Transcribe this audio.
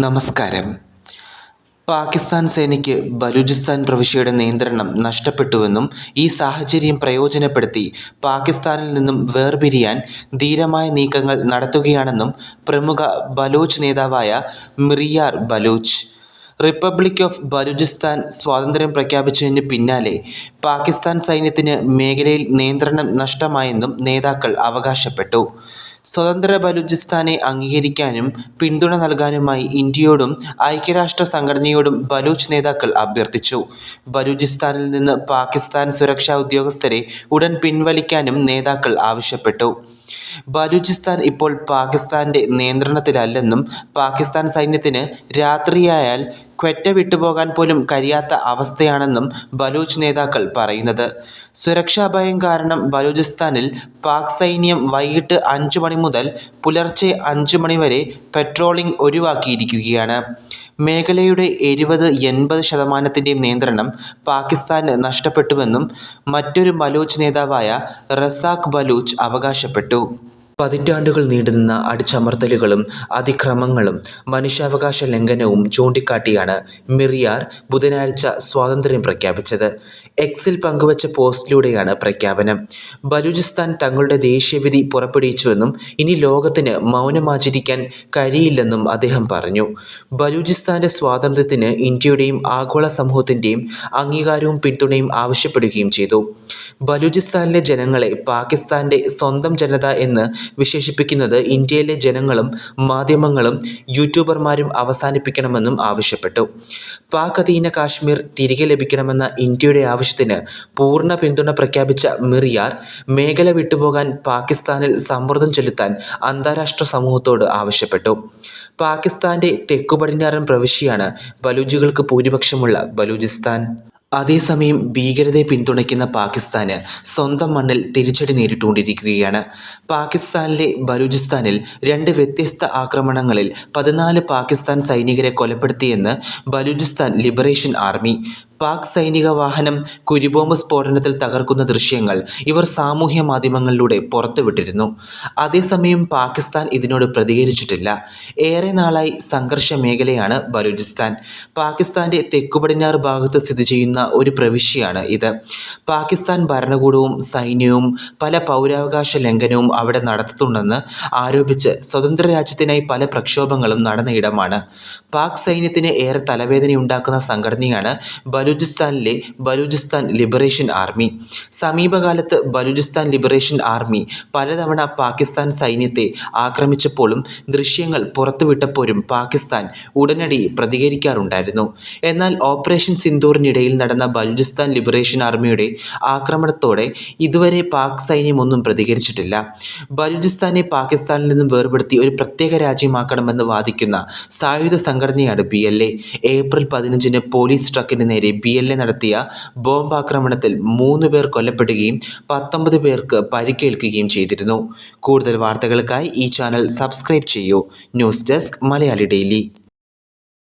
നമസ്കാരം. പാകിസ്ഥാൻ സേനയ്ക്ക് ബലൂചിസ്ഥാൻ പ്രവിശ്യയുടെ നിയന്ത്രണം നഷ്ടപ്പെട്ടുവെന്നും ഈ സാഹചര്യം പ്രയോജനപ്പെടുത്തി പാകിസ്ഥാനിൽ നിന്നും വേർപിരിയാൻ ധീരമായ നീക്കങ്ങൾ നടത്തുകയാണെന്നും പ്രമുഖ ബലോച്ച് നേതാവായ മിറിയാർ ബലൂച്ച്. റിപ്പബ്ലിക് ഓഫ് ബലൂചിസ്ഥാൻ സ്വാതന്ത്ര്യം പ്രഖ്യാപിച്ചതിന് പിന്നാലെ പാകിസ്ഥാൻ സൈന്യത്തിന് മേഖലയിൽ നിയന്ത്രണം നഷ്ടമായെന്നും നേതാക്കൾ അവകാശപ്പെട്ടു. സ്വതന്ത്ര ബലൂചിസ്ഥാനെ അംഗീകരിക്കാനും പിന്തുണ നൽകാനുമായി ഇന്ത്യയോടും ഐക്യരാഷ്ട്ര സംഘടനയോടും ബലൂച്ച് നേതാക്കൾ അഭ്യർത്ഥിച്ചു. ബലൂചിസ്ഥാനിൽ നിന്ന് പാകിസ്ഥാൻ സുരക്ഷാ ഉദ്യോഗസ്ഥരെ ഉടൻ പിൻവലിക്കാനും നേതാക്കൾ ആവശ്യപ്പെട്ടു. ബലൂചിസ്ഥാൻ ഇപ്പോൾ പാകിസ്ഥാന്റെ നിയന്ത്രണത്തിലല്ലെന്നും പാകിസ്ഥാൻ സൈന്യത്തിന് രാത്രിയായാൽ ക്വറ്റ വിട്ടുപോകാൻ പോലും കഴിയാത്ത അവസ്ഥയാണെന്നും ബലൂച്ച് നേതാക്കൾ പറയുന്നത്. സുരക്ഷാ ഭയം കാരണം ബലൂചിസ്ഥാനിൽ പാക് സൈന്യം വൈകിട്ട് അഞ്ചു മണി മുതൽ പുലർച്ചെ അഞ്ചു മണി വരെ പെട്രോളിംഗ് ഒഴിവാക്കിയിരിക്കുകയാണ്. മേഖലയുടെ എഴുപത് എൺപത് ശതമാനത്തിന്റെയും നിയന്ത്രണം പാകിസ്ഥാന് നഷ്ടപ്പെട്ടുവെന്നും മറ്റൊരു ബലൂച്ച് നേതാവായ റസാഖ് ബലൂച്ച് അവകാശപ്പെട്ടു. പതിറ്റാണ്ടുകൾ നീണ്ടുനിന്ന അടിച്ചമർത്തലുകളും അതിക്രമങ്ങളും മനുഷ്യാവകാശ ലംഘനവും ചൂണ്ടിക്കാട്ടിയാണ് മിറിയാർ ബുധനാഴ്ച സ്വാതന്ത്ര്യം പ്രഖ്യാപിച്ചത്. എക്സിൽ പങ്കുവച്ച പോസ്റ്റിലൂടെയാണ് പ്രഖ്യാപനം. ബലൂചിസ്ഥാൻ തങ്ങളുടെ ദേശീയവിധി പുറപ്പെടുവിച്ചുവെന്നും ഇനി ലോകത്തിന് മൗനമാചരിക്കാൻ കഴിയില്ലെന്നും അദ്ദേഹം പറഞ്ഞു. ബലൂചിസ്ഥാന്റെ സ്വാതന്ത്ര്യത്തിന് ഇന്ത്യയുടെയും ആഗോള സമൂഹത്തിന്റെയും അംഗീകാരവും പിന്തുണയും ആവശ്യപ്പെടുകയും ചെയ്തു. ബലൂചിസ്ഥാനിലെ ജനങ്ങളെ പാകിസ്ഥാന്റെ സ്വന്തം ജനത എന്ന് വിശേഷിപ്പിക്കുന്നത് ഇന്ത്യയിലെ ജനങ്ങളും മാധ്യമങ്ങളും യൂട്യൂബർമാരും അവസാനിപ്പിക്കണമെന്നും ആവശ്യപ്പെട്ടു. പാക് അധീന കാശ്മീർ തിരികെ ലഭിക്കണമെന്ന ഇന്ത്യയുടെ ആവശ്യത്തിന് പൂർണ പിന്തുണ പ്രഖ്യാപിച്ച മിറിയാർ മേഖല വിട്ടുപോകാൻ പാകിസ്ഥാനിൽ സമ്മർദ്ദം ചെലുത്താൻ അന്താരാഷ്ട്ര സമൂഹത്തോട് ആവശ്യപ്പെട്ടു. പാകിസ്ഥാന്റെ തെക്കു പടിഞ്ഞാറൻ പ്രവിശ്യയാണ് ബലൂജികൾക്ക് ഭൂരിപക്ഷമുള്ള ബലൂചിസ്ഥാൻ. അതേസമയം ഭീകരതയെ പിന്തുണയ്ക്കുന്ന പാകിസ്ഥാന് സ്വന്തം മണ്ണിൽ തിരിച്ചടി നേരിട്ടുകൊണ്ടിരിക്കുകയാണ്. പാകിസ്ഥാനിലെ ബലൂചിസ്ഥാനിൽ രണ്ട് വ്യത്യസ്ത ആക്രമണങ്ങളിൽ പതിനാല് പാകിസ്ഥാൻ സൈനികരെ കൊലപ്പെടുത്തിയെന്ന് ബലൂചിസ്ഥാൻ ലിബറേഷൻ ആർമി. പാക് സൈനിക വാഹനം കുരിബോംബ് സ്ഫോടനത്തിൽ തകർക്കുന്ന ദൃശ്യങ്ങൾ ഇവർ സാമൂഹ്യ മാധ്യമങ്ങളിലൂടെ പുറത്തുവിട്ടിരുന്നു. അതേസമയം പാകിസ്ഥാൻ ഇതിനോട് പ്രതികരിച്ചിട്ടില്ല. ഏറെ നാളായി സംഘർഷ മേഖലയാണ് ബലൂചിസ്ഥാൻ. പാകിസ്ഥാന്റെ തെക്കുപടിഞ്ഞാറ് ഭാഗത്ത് സ്ഥിതി ചെയ്യുന്ന ഒരു പ്രവിശ്യയാണ് ഇത്. പാകിസ്ഥാൻ ഭരണകൂടവും സൈന്യവും പല പൗരാവകാശ ലംഘനവും അവിടെ നടത്തുന്നുണ്ടെന്ന് ആരോപിച്ച് സ്വതന്ത്ര രാജ്യത്തിനായി പല പ്രക്ഷോഭങ്ങളും നടന്ന ഇടമാണ്. പാക് സൈന്യത്തിന് ഏറെ തലവേദനയുണ്ടാക്കുന്ന സംഘടനയാണ് ബലൂചിസ്ഥാനിലെ ബലൂചിസ്ഥാൻ ലിബറേഷൻ ആർമി സമീപകാലത്ത് ബലൂചിസ്ഥാൻ ലിബറേഷൻ ആർമി പലതവണ പാകിസ്ഥാൻ സൈന്യത്തെ ആക്രമിച്ചപ്പോഴും ദൃശ്യങ്ങൾ പുറത്തുവിട്ടപ്പോഴും പാകിസ്ഥാൻ ഉടനടി പ്രതികരിക്കാറുണ്ടായിരുന്നു. എന്നാൽ ഓപ്പറേഷൻ സിന്ദൂറിനിടയിൽ നടന്ന ബലൂചിസ്ഥാൻ ലിബറേഷൻ ആർമിയുടെ ആക്രമണത്തോടെ ഇതുവരെ പാക് സൈന്യമൊന്നും പ്രതികരിച്ചിട്ടില്ല. ബലൂചിസ്ഥാനെ പാകിസ്ഥാനിൽ നിന്നും വേർപെടുത്തി ഒരു പ്രത്യേക രാജ്യമാക്കണമെന്ന് വാദിക്കുന്ന സായുധ സംഘടനയാണ് ബി എൽ എ ഏപ്രിൽ പതിനഞ്ചിന് പോലീസ് ട്രക്കിന് നേരെ ബി എൽ എ നടത്തിയ ബോംബാക്രമണത്തിൽ മൂന്ന് പേർ കൊല്ലപ്പെടുകയും പത്തൊമ്പത് പേർക്ക് പരിക്കേൽക്കുകയും ചെയ്തിരുന്നു. കൂടുതൽ വാർത്തകൾക്കായി ഈ ചാനൽ സബ്സ്ക്രൈബ് ചെയ്യൂ. News desk Malayali daily.